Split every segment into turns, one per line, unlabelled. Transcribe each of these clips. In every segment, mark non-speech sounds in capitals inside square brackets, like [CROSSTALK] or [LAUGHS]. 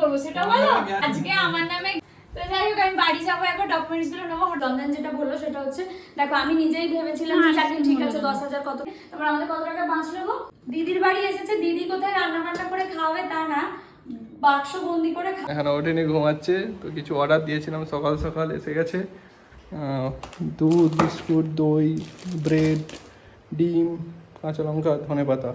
করব সেটা বলো? আজকে আমার নামে তো যাই হোক আমি বাড়ি যাব একবার ডকুমেন্টসগুলো নেব রমজান যেটা বলল সেটা হচ্ছে দেখো আমি নিজেই ভেবেছিলাম যে চাকরি ঠিক আছে দশ হাজার কত তারপর আমাদের কত টাকা বাঁচলো গো দিদির বাড়ি এসেছে দিদি কোথায় রান্না বান্না করে খাওয়াবে তা না। বাক্স বন্দি করে
এখন ওঠেনি ঘুমাচ্ছে তো কিছু অর্ডার দিয়েছিলাম সকাল সকাল এসে গেছে। দুধ বিস্কুট দই ব্রেড ডিম কাঁচা লঙ্কা ধনে পাতা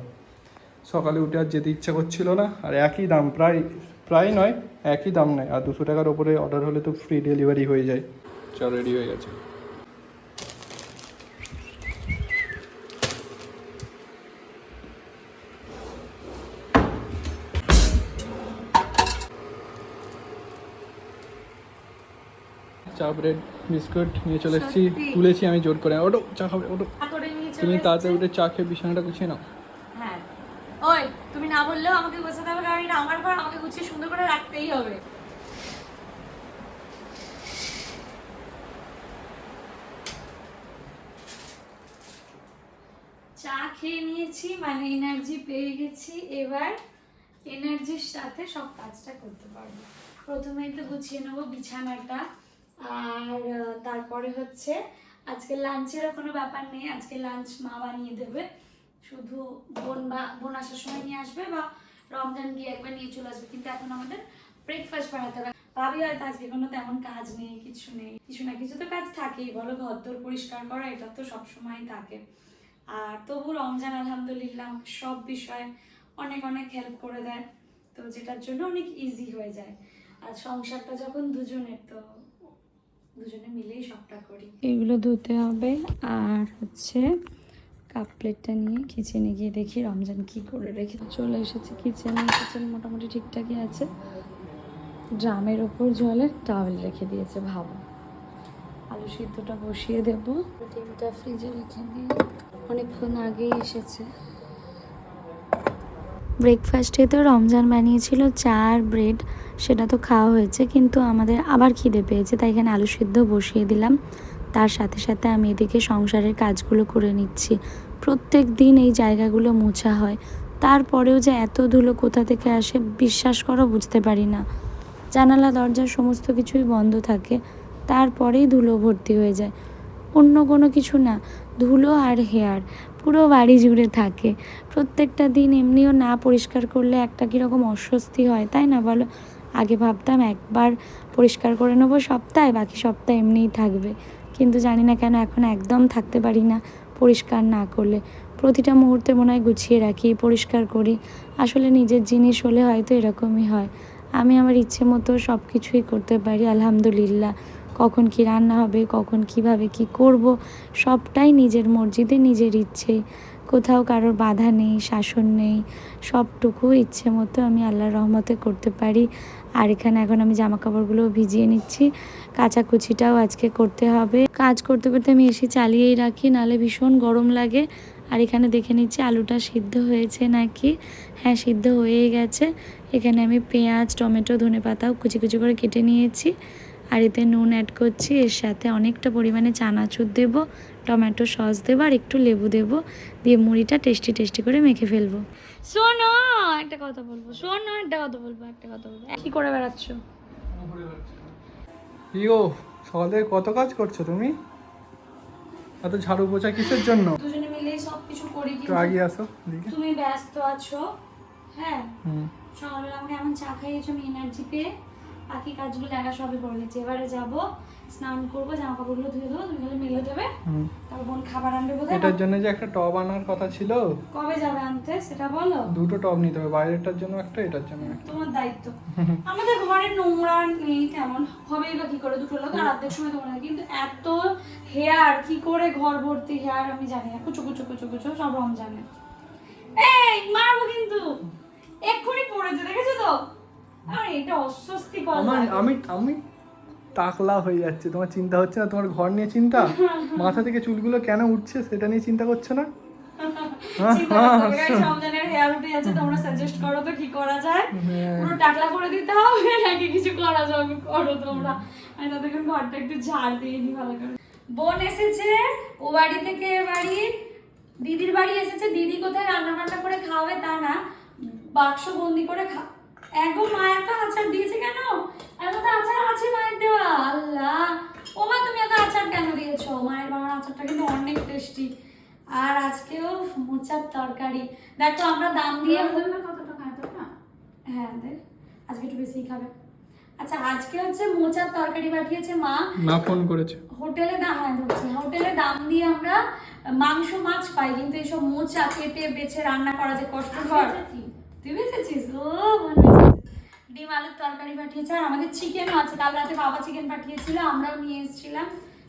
সকালে উঠে আর যেতে ইচ্ছা করছিল না আর একই দাম প্রায় প্রায় নয় একই দাম নেয়। আর দুশো টাকার ওপরে অর্ডার হলে তো ফ্রি ডেলিভারি হয়ে যায়। চল রেডি হয়ে গেছে। চা ব্রেড বিস্কুট নিয়ে চলে এসেছি। তুলেছি আমি জোর করে। ওটো চা খাবে ওটো তুমি তাড়াতাড়ি উঠে চা খেয়ে বিছানাটা গুছিয়ে নাও।
হ্যাঁ। ওই তুমি না বললেও আমাকে গোছাতে হবে, কারণ এটা আমার ঘর, আমাকে গুছিয়ে সুন্দর করে রাখতেই হবে। চা খেয়ে নিয়েছি মানে এনার্জি পেয়ে গেছি। এবার এনার্জির সাথে সব কাজটা করতে পারব। প্রথমে একটু গুছিয়ে নেব বিছানাটা। আর তারপরে হচ্ছে, আজকে লাঞ্চেরও কোনো ব্যাপার নেই। আজকে লাঞ্চ মা বানিয়ে দেবে। বোন আসার সময় নিয়ে আসবে বা রমজান গিয়ে একবার নিয়ে চলে আসবে। কিন্তু এখন আমাদের ব্রেকফাস্ট বানাতে হবে ভাবি হয়তো আজকে কোনো তেমন কাজ নেই, কিছু নেই। কিছু না কিছু তো কাজ থাকেই। বলো ঘর পরিষ্কার করা, এটা তো সবসময় থাকে। আর তবু রমজান, আলহামদুলিল্লাহ, সব বিষয়ে অনেক অনেক হেল্প করে দেয়। তো যেটার জন্য অনেক ইজি হয়ে যায়। আর সংসারটা যখন দুজনের, তো দুজনে মিলেই সবটা করি। এগুলো ধুতে হবে। আর হচ্ছে কাপ প্লেটটা নিয়ে কিচেনে গিয়ে দেখি রমজান কি করে রেখে চলে এসেছে কিচেনে কিচেন মোটামুটি ঠিকঠাকই আছে। ড্রামের ওপর জলের টাওয়েল রেখে দিয়েছে ভাবো। আলু সিদ্ধটা বসিয়ে দেবো। ডিমটা ফ্রিজে রেখে দিই অনেকক্ষণ আগেই এসেছে। ব্রেকফাস্টে তো রমজান বানিয়েছিল চা আর ব্রেড সেটা তো খাওয়া হয়েছে, কিন্তু আমাদের আবার খিদে পেয়েছে, তাই এখানে আলু সিদ্ধ বসিয়ে দিলাম। তার সাথে সাথে আমি এদিকে সংসারের কাজগুলো করে নিচ্ছি। প্রত্যেক দিন এই জায়গাগুলো মোছা হয়। তারপরেও যে এত ধুলো কোথা থেকে আসে বিশ্বাস করো বুঝতে পারি না। জানালা দরজা সমস্ত কিছুই বন্ধ থাকে। তারপরেই ধুলো ভর্তি হয়ে যায়। অন্য কোনো কিছু না, ধুলো আর হেয়ার পুরো বাড়ি জুড়ে থাকে। প্রত্যেকটা দিন এমনিও না পরিষ্কার করলে একটা কীরকম অস্বস্তি হয়, তাই না বলো? আগে ভাবতাম একবার পরিষ্কার করে নেব সপ্তাহে, বাকি সপ্তাহ এমনিই থাকবে। কিন্তু জানি না কেন এখন একদম থাকতে পারি না পরিষ্কার না করলে। প্রতিটা মুহূর্তে মনে হয় গুছিয়ে রাখি, পরিষ্কার করি। আসলে নিজের জিনিস হলে হয়তো এরকমই হয়। আমি আমার ইচ্ছে মতো সব কিছুই করতে পারি, আলহামদুলিল্লাহ। কখন কি রান্না হবে, কখন কীভাবে কি করব, সবটাই নিজের মর্জিতে, নিজের ইচ্ছে কোথাও কারোর বাধা নেই, শাসন নেই, সবটুকু ইচ্ছে মতো আমি আল্লাহর রহমতে করতে পারি। আর এখানে এখন আমি জামা কাপড়গুলো ভিজিয়ে নিচ্ছি। কাচাকুচিটাও আজকে করতে হবে। কাজ করতে করতে আমি এসি চালিয়েই রাখি, নালে ভীষণ গরম লাগে। আর এখানে দেখে নিচ্ছি আলুটা সিদ্ধ হয়েছে নাকি? হ্যাঁ সিদ্ধ হয়েই গেছে। এখানে আমি পেঁয়াজ, টমেটো, ধনে পাতাও কুচি কুচি করে কেটে নিয়েছি। আর এতে নুন অ্যাড করছি। এর সাথে অনেকটা পরিমাণে চানাচুর দেবো। টমেটো সস দেবো আর একটু লেবু দেবো দিয়ে মুড়িটা টেস্টি টেস্টি করে মেখে ফেলব। শোনো একটা কথা বলব শোনো একটা কথা বলব একটা কথা বলব। কি করে বেড়াচ্ছ?
কি সকাল থেকে কত কাজ করছ তুমি? এত ঝাড়ু পোছা কিসের জন্য?
দুজনে মিলেই সব কিছু করি
একটু আগে আসো
তুমি ব্যস্ত আছো হ্যাঁ? সকালবেলা আমাকে এমন চা খাইয়েছো আমি এনার্জি পেয়ে বাকি কাজগুলো একা সবই করে নিচ্ছি। এবারে যাব স্নান করব জামা কাপড়গুলো ধুয়ে দেবো তুমি খালি মেলে দেবে। তারপর বোন খাবার আনবে বোধহয়
এটার জন্য যে একটা টব আনার কথা ছিল?
কবে যাবে আনতে সেটা বলো।
দুটো টব নিতে হবে বাইরেরটার জন্য একটা এটার জন্য
তোমার দায়িত্ব। আমাদের ঘরে নোংরা নেই কেমন হবেই বা কি করে দুটো লোক আর অর্ধেক সময় তোমরা কিন্তু এত হেয়ার কি করে ঘর ভর্তি হেয়ার আমি জানি না কুচু কুচু কুচু কুচু সব রং জানে। এই মারবো কিন্তু! এক্ষুনি পড়েছে দেখেছ তো? আমার এটা অস্বস্তি কর
আমার আমি আমি টাকলা হয়ে যাচ্ছে। তোমার চিন্তা হচ্ছে না? তোমার ঘর নিয়ে চিন্তা? মাথা থেকে চুলগুলো কেন উঠছে সেটা নিয়ে চিন্তা করছ না? [LAUGHS]
রমজানের হেয়ার উঠে যাচ্ছে তোমরা সাজেস্ট করো তো কি করা যায়।
হ্যাঁ।
পুরো টাকলা করে দিতে হবে নাকি কিছু করা যাবে? করো তোমরা। আমি তাদেরকে ঘরটা একটু ঝাড় দিয়ে দিই ভালো করে। বোন এসেছে ও বাড়ি থেকে বাড়ি। দিদির বাড়ি এসেছে দিদি কোথায় রান্না বান্না করে খাওয়াবে তা না। বাক্স বন্দি করে খা এগো মা আচার দিয়েছে কেন? তো আচার আছে মায়ের দেওয়া। আল্লাহ। ও মা তুমি এত আচার কেন দিয়েছ? মায়ের আচারটা কিন্তু অনেক টেস্টি আর আজকেও মোচার তরকারি। দেখো আমরা দাম দিয়ে
কত টাকা?
হ্যাঁ আজকে একটু বেশি খাবে। আচ্ছা আজকে হচ্ছে মোচার তরকারি পাঠিয়েছে মা।
ফোন করেছে।
হোটেলে দাম হ্যাঁ ধরছি। হোটেলে দাম দিয়ে আমরা মাংস মাছ পাই কিন্তু এইসব মোচা কেটে বেছে রান্না করা যে কষ্টকর। তুই বেঁচেছিস? ও মনে ডিম আলুর তরকারি পাঠিয়েছে আর আমাদের চিকেনও আছে। কাল রাতে বাবা চিকেন পাঠিয়েছিল আমরাও নিয়ে এসেছিলাম।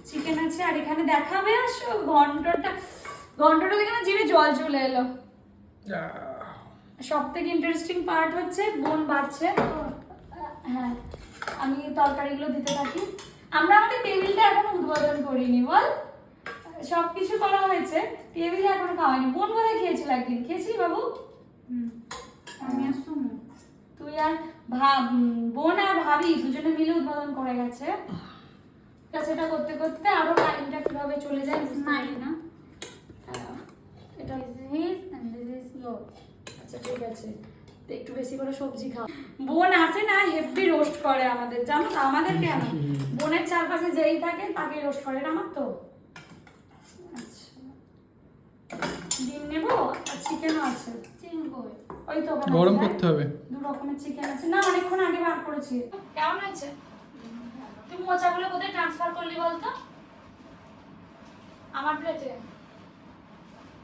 চিকেন আছে আর এখানে দেখাবে আসো ঘন্টটা ঘন্টটা দেখে না জিভে জল চলে এলো। সব থেকে ইন্টারেস্টিং পার্ট হচ্ছে বোন বাড়ছে। হ্যাঁ আমি তরকারিগুলো দিতে থাকি। আমরা আমাদের টেবিলটা এখনও উদ্বোধন করিনি বল। সব কিছু করা হয়েছে টেবিলে এখনও খাওয়াইনি। বোন বোধহয় খেয়েছিল একদিন? খেয়েছিলি বাবু?
হুম আমি আর
তুই আর বোন আর ভাবি দুজনে মিলে উদ্বোধন করে গেছে। তা সেটা করতে করতে আরও টাইমটা কীভাবে চলে যায় বুঝতে না। এটা
This and this is your.
আচ্ছা ঠিক আছে। একটু বেশি করে সবজি খাও। বোন আসে না হেভি রোস্ট করে আমাদের। জানো তো আমাদের কেন? বোনের চারপাশে যেই থাকে তাকে রোস্ট করে আমার তো? আচ্ছা। ডিম নেব? আর চিকেনও আছে।
চিকেন কই?
ওই তো
গরম করতে হবে।
দু রকমের চিকেন আছে। না অনেকক্ষণ আগে বার করেছি। কেমন হয়েছে? তুই মোচাগুলো কোথায় ট্রান্সফার করলি বলতো? আমার প্লেটে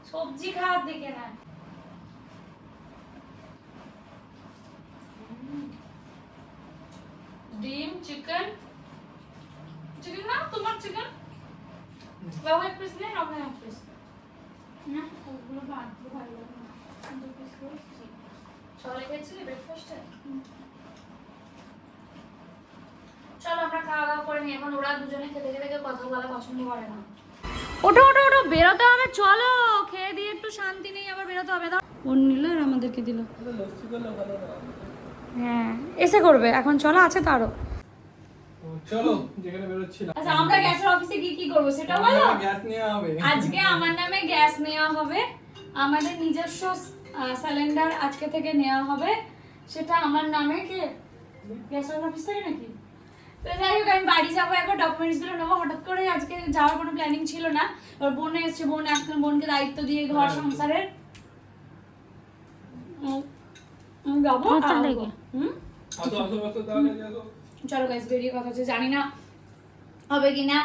সবজি খাওয়ার দিকে না। ডিম চিকেন চিকেন না তোমার চিকেন বাবু এক পিস নেই রমনা এক পিস
না। ওগুলো বাদ দিয়ে ভালো লাগে না। দু পিস করে
সকালে খেয়েছিলি ব্রেকফাস্টে চলো আমরা খাওয়া দাওয়া করে নিই। এখন ওরা দুজনে খেতে খেতে কেউ কথা বলা পছন্দ করে না। ওঠো ওঠো ওঠো বেরোতে হবে চলো। খেয়ে দিয়ে একটু শান্তি নেই আবার বেরোতে হবে। দাও ওর নিল আর আমাদেরকে দিল। হ্যাঁ এসে করবে। এখন চলো আছে তো আরও।
চলো যেখানে বেরোচ্ছিলাম।
আচ্ছা আমরা গ্যাসের অফিসে গিয়ে কি করব সেটা বলো?
গ্যাস নেওয়া হবে।
আজকে আমার নামে গ্যাস নেওয়া হবে। আমাদের নিজস্ব সিলিন্ডার আজকে থেকে নেওয়া হবে। সেটা আমার নামে কে? গ্যাস অফিস থেকে নাকি? তো যাই হোক আমি বাড়ি যাব একবার ডকুমেন্টসগুলো নেব। হঠাৎ করে আজকে যাওয়ার কোনো প্ল্যানিং ছিল না। ওর বোনে এসছে বোন এখন বোনকে দায়িত্ব দিয়ে ঘর সংসারের।
তাহলে আসো।
চলো গাইস বেরিয়ে কথা হচ্ছে। জানি না হবে কিনা।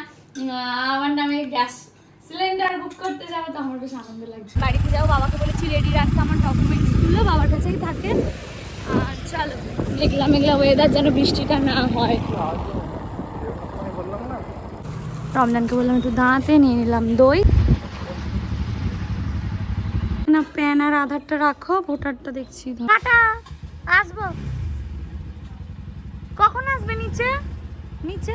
আমার নামে গ্যাস সিলিন্ডার বুক করতে যাব তো আমার বেশ আনন্দ লাগছে। বাড়িতে যাও বাবাকে বলেছি রেডি রাখতে আমার ডকুমেন্টসগুলো বাবার কাছেই থাকে। আর চলো, মেঘলা মেঘলা ওয়েদার যেন বৃষ্টিটা না হয়। রমজানকে বললাম, একটু দাঁতে নিয়ে নিলাম দই। না, প্যান আর আধারটা রাখো, ভোটারটা দেখছি। টাটা, আসব। কখন আসবে নিচে? নিচে?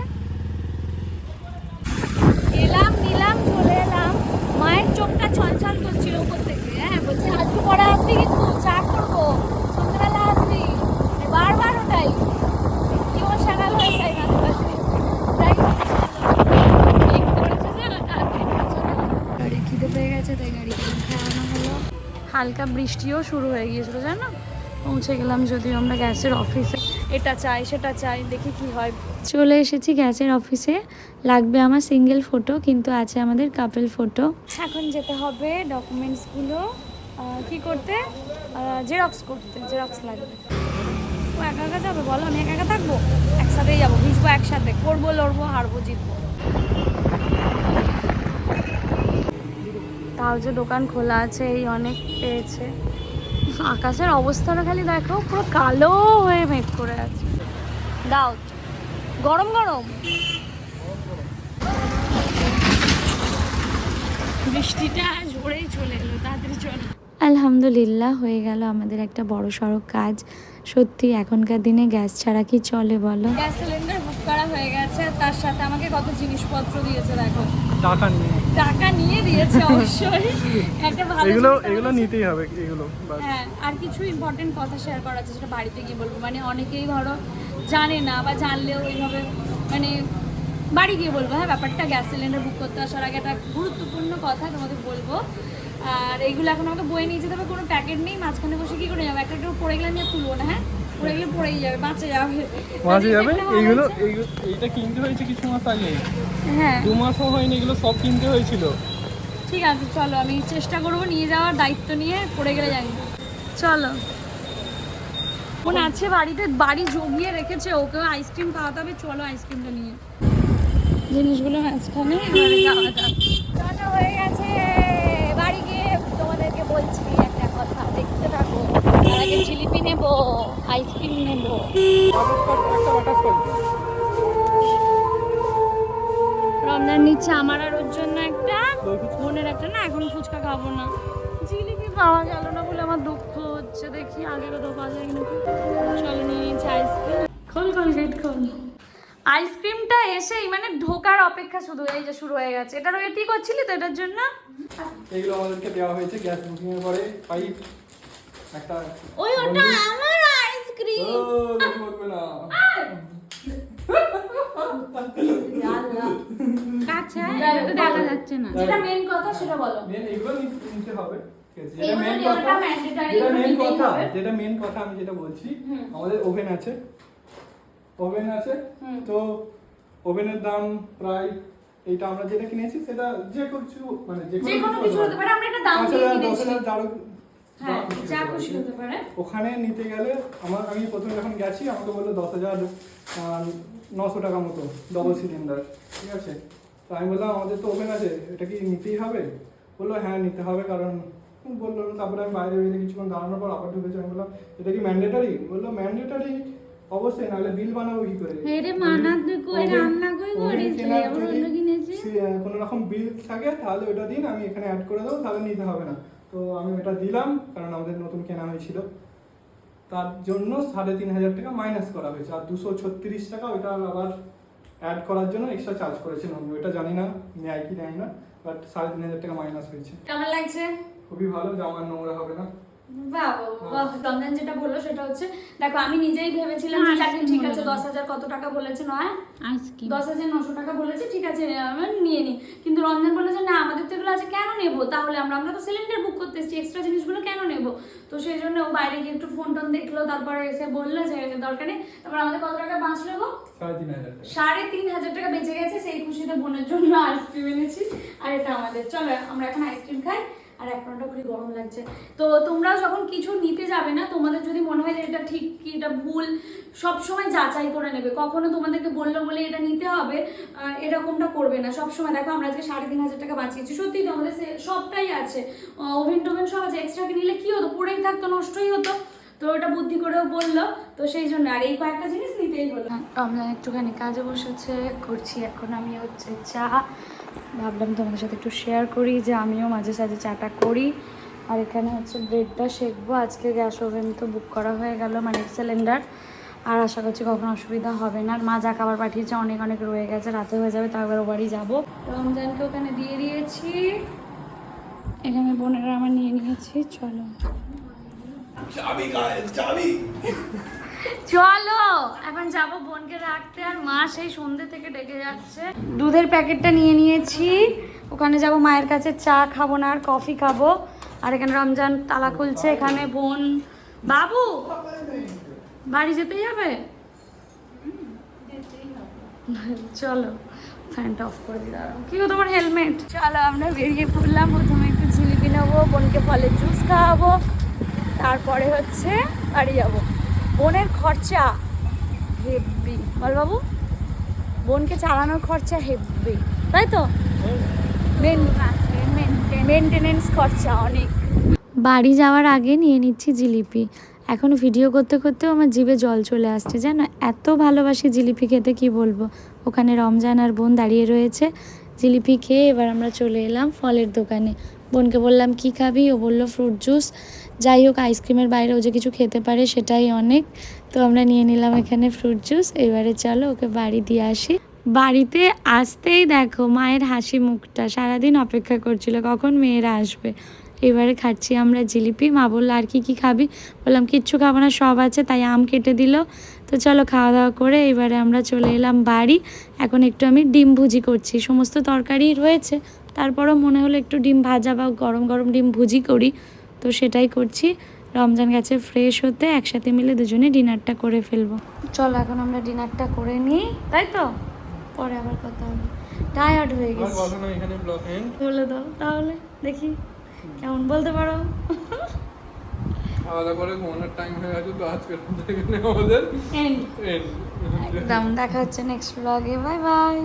এলাম নিলাম চলে এলাম। মায়ের চোখটা ছলছল করছিল উপর থেকে। হ্যাঁ বলছে আজকে পরে আসবি কিন্তু, চা করব। সন্ধ্যাবেলা আসবি। বারবার ওটাই। খিদে পেয়ে গেছে, তাই গাড়ি হলো। হালকা বৃষ্টিও শুরু হয়ে গিয়েছিল, জানো? পৌঁছে গেলাম যদিও আমরা গ্যাসের অফিসে। এটা চাই সেটা চাই দেখি কি হয়। চলে এসেছি গ্যাসের অফিসে। লাগবে আমার সিঙ্গেল ফটো কিন্তু আছে আমাদের কাপেল ফটো এখন যেতে হবে ডকুমেন্টসগুলো কি করতে? জেরক্স করতে জেরক্স লাগবে। ও একা একা যাবে? বলো আমি একা একা থাকব? একসাথেই যাব ভিজবো একসাথে। করব লড়বো হারবো জিতবো। তাও যে দোকান খোলা আছে এই অনেক পেয়েছে। আকাশের অবস্থাটা খালি দেখো, পুরো কালো হয়ে মেঘ করে আছে। দাও, গরম গরম। বৃষ্টিটা আলহামদুলিল্লাহ, হয়ে গেল আমাদের একটা বড় সড়ো কাজ। সত্যি, এখনকার দিনে গ্যাস ছাড়া কি চলে বলো? গ্যাস সিলিন্ডার করা হয়ে গেছে তার সাথে আমাকে কত জিনিসপত্র দিয়েছে দেখো।
টাকা নিয়ে।
টাকা নিয়ে দিয়েছে অবশ্যই। একটা ভালো
এগুলো এগুলো নিতেই হবে এগুলো
হ্যাঁ আর কিছু ইম্পর্টেন্ট কথা শেয়ার করা আছে সেটা বাড়িতে গিয়ে বলব। মানে অনেকেই ধরো জানে না বা জানলেও এইভাবে মানে বাড়ি গিয়ে বলব হ্যাঁ ব্যাপারটা গ্যাস সিলিন্ডার বুক করতে আসার আগে একটা গুরুত্বপূর্ণ কথা তোমাদের বলব। আর এইগুলো এখন আমাকে বয়ে নিয়ে যেতে হবে কোনো প্যাকেট নেই মাঝখানে বসে কি করে যাব? একটা একটা পড়ে গেলে আমি তুলবো না হ্যাঁ? পড়ে গেলে পড়েই যাবে বাঁচে যাবে।
মাঝে যাবে? এইগুলো এইটা কিনতে হয়েছে কিছু মাস আগে।
হ্যাঁ।
দু মাসও হয়নি এগুলো সব কিনতে হয়েছিল।
ঠিক আছে চলো আমি চেষ্টা করব নিয়ে যাওয়ার দায়িত্ব নিয়ে পড়ে গেলে জানি। চলো। মনে আছে বাড়িতে বাড়ি জমিয়ে রেখেছে ওকেও আইসক্রিম খাওয়াতে হবে চলো আইসক্রিমটা নিয়ে। জিনিসগুলো মাঝখানে যাক। হয়ে গেছে বাড়ি গিয়ে তোমাদেরকে বলছি একটা কথা দেখতে থাকো তার আগে জিলিপি নেব আইসক্রিম নেব। রমজান নিচ্ছে আমার আর ওর জন্য একটা বোনের একটা। না এখন ফুচকা খাব না। জিলিপি পাওয়া গেল না বলে আমার দুঃখ হচ্ছে দেখি আগেরও তো পাওয়া যায় নাকি। চলো নিয়ে নিচ্ছি আইসক্রিম খোল খোল গেট খোল। আইসক্রিমটা এসেই মানে ঢোকার অপেক্ষা শুধু এই যে শুরু হয়ে গেছে। এটার ওয়েটই করছিলি তো এটার জন্য?
এইগুলো আমাদেরকে দেওয়া হয়েছে গ্যাস বুকিং এর পরে। পাইপ একটা
ওই ওটা আমার আইসক্রিম।
ও লোক না।
কাছে এটা তো দেখা যাচ্ছে না। যেটা মেন কথা সেটা বলো।
মেন এগুলো নি- নিতে হবে। ঠিক আছে? যেটা মেন কথা
mandatory,
যেটা মেন কথা যেটা মেন কথা আমি যেটা বলছি আমাদের ওভেন আছে। ওভেন আছে তো ওভেনের দাম প্রায় এইটা আমরা যেটা কিনেছি সেটা যে কিছু মানে যে
কোনো কিছু হতে পারে আমরা একটা দাম দিয়ে কিনেছি। হ্যাঁ
ওখানে নিতে গেলে আমার আমি প্রথমে যখন গেছি আমাকে বলল দশ হাজার নশো টাকা মতো ডবল সিলিন্ডার ঠিক আছে? তো আমি বললাম আমাদের তো ওভেন আছে এটা কি নিতেই হবে? বলল হ্যাঁ নিতে হবে কারণ বলল তারপরে আমি বাইরে বেরিয়ে কিছুক্ষণ দাঁড়ানোর পর আবার ঢুকেছি আমি বললাম এটা কি ম্যান্ডেটারি বলল ম্যান্ডেটারি অবশ্যই নাহলে বিল বানাবো কি করে? কোনো রকম বিল থাকে তাহলে ওটা দিন আমি এখানে অ্যাড করে দেবো তাহলে নিতে হবে না। তো আমি ওটা দিলাম কারণ আমাদের নতুন কেনা হয়েছিল। তার জন্য সাড়ে তিন হাজার টাকা মাইনাস করা হয়েছে আর দুশো ছত্রিশ টাকা ওইটা আবার অ্যাড করার জন্য এক্সট্রা চার্জ করেছেন আমি ওইটা জানি না নেয় কি নেয় না বাট সাড়ে তিন হাজার টাকা মাইনাস হয়েছে।
কেমন লাগছে?
খুবই ভালো জামা নোংরা হবে না।
রমজান যেটা বলল সেটা হচ্ছে দেখো আমি নিজেই ভেবেছিলাম যে ঠিক আছে দশ হাজার কত টাকা বলেছে নয়? দশ হাজার নশো টাকা বলেছে ঠিক আছে নিয়ে নিই। কিন্তু রমজান বলেছে না আমাদের তো এগুলো আছে কেন নেব? তাহলে আমরা আমরা তো সিলিন্ডার বুক করতে এসেছি এক্সট্রা জিনিসগুলো কেন নেব? তো সেই জন্য ও বাইরে গিয়ে একটু ফোন টোন দেখল তারপরে এসে বলল যে দরকার নেই। তারপর আমাদের কত টাকা বাঁচলো গো?
সাড়ে তিন হাজার টাকা।
সাড়ে তিন হাজার টাকা বেঁচে গেছে সেই খুশিতে বোনের জন্য আইসক্রিম এনেছি। আর এটা আমাদের চলো আমরা এখন আইসক্রিম খাই। আর এক ঘণ্টা করে গরম লাগছে। তো তোমরা যখন কিছু নিতে যাবে না, তোমাদের যদি মনে হয় যে এটা ঠিক কি, এটা ভুল, সব সময় যাচাই করে নেবে। কখনো তোমাদেরকে বলল বলে এটা নিতে হবে এরকমটা করবে না। সব সময় দেখো আমরা আজকে সাড়ে তিন হাজার টাকা বাঁচিয়েছি। সত্যি তো আমাদের সবটাই আছে। ওভেন টোভেন সব আছে। এক্সট্রাকে নিলে কী হতো? পড়েই থাকতো, নষ্টই হতো। তো ওটা বুদ্ধি করেও বলল, তো সেই জন্য। আর এই কয়েকটা জিনিস নিতেই হলো রমজান একটুখানি কাজে বসেছে, করছি। এখন আমি হচ্ছে চা। ভাবলাম তোমাদের সাথে একটু শেয়ার করি যে আমিও মাঝে সাঝে চাটা করি। আর এখানে হচ্ছে ব্রেডটা শেখবো আজকে গ্যাস ওভেন তো বুক করা হয়ে গেল মানে সিলিন্ডার আর আশা করছি কখনো অসুবিধা হবে না। আর মা যা খাবার পাঠিয়েছে, অনেক অনেক রয়ে গেছে। রাতে হয়ে যাবে, তারপর ও বাড়ি যাব। রমজানকে ওখানে দিয়ে দিয়েছি। এখানে বোনেরা আমার নিয়ে নিয়েছি, চলো।
চাবি চাবি
চলো, এখন যাব বোনকে রাখতে আর মা সেই সন্ধ্যে থেকে ডেকে যাচ্ছে। দুধের প্যাকেটটা নিয়ে নিয়েছি। ওখানে যাব, মায়ের কাছে চা খাব না, আর কফি খাব। আর এখানে রমজান তালা খুলছে, এখানে বোন। বাবু, বাড়ি যেতে যাবে চলো, ফ্যানটা অফ করে দাঁড়াও। কি তোমার হেলমেট চলো, আমরা বেরিয়ে পড়লাম। প্রথমে একটু জিলিপি নেব, বোনকে ফলের জুস খাওয়াবো। তারপরে হচ্ছে বাড়ি যাব। বোনের খরচা হেভি বল বাবু বোনকে চালানোর খরচা হেভি তাই তো? মেনটেনেন্স খরচা অনেক।
বাড়ি যাওয়ার আগে নিয়ে নিচ্ছি জিলিপি। এখন ভিডিও করতে করতেও আমার জিভে জল চলে আসছে। জানো, এত ভালোবাসি জিলিপি খেতে, কি বলব? ওখানে রমজান আর বোন দাঁড়িয়ে রয়েছে। জিলিপি খেয়ে এবার আমরা চলে এলাম ফলের দোকানে। বোনকে বললাম, কি খাবি? ও বলল, ফ্রুট জুস। যাই হোক, আইসক্রিমের বাইরে ও যে কিছু খেতে পারে সেটাই অনেক। তো আমরা নিয়ে নিলাম এখানে ফ্রুট জুস। এবারে চলো ওকে বাড়ি দিয়ে আসি। বাড়িতে আসতেই দেখো মায়ের হাসি মুখটা। সারাদিন অপেক্ষা করছিল, কখন মেয়েরা আসবে? এবারে খাচ্ছি আমরা জিলিপি। মা বলল, আর কি কি খাবি? বললাম, কিচ্ছু খাব না, সব আছে। তাই আম কেটে দিল। তো চলো খাওয়া দাওয়া করে এবারে আমরা চলে এলাম বাড়ি। এখন একটু আমি ডিম ভুজি করছি। সমস্ত তরকারি রয়েছে। তারপরও মনে হলো একটু ডিম ভাজা বা গরম গরম ডিম ভুজি করি। তো সেটাই করছি। রমজান গেছে ফ্রেশ হতে একসাথে মিলে দুজনে ডিনারটা করে ফেলব। চলো এখন আমরা ডিনারটা করে নিই। তাই তো?
পরে আবার কথা হবে। টায়ার্ড হয়ে গেছি। বলে দাও তাহলে দেখি। কেমন বলতে পারো?
খাওয়া দাওয়া করে ঘুমানোর টাইম হয়ে গেছে তো আজকের আমাদের.
একদম দেখা হচ্ছে নেক্সট ব্লগে বাই বাই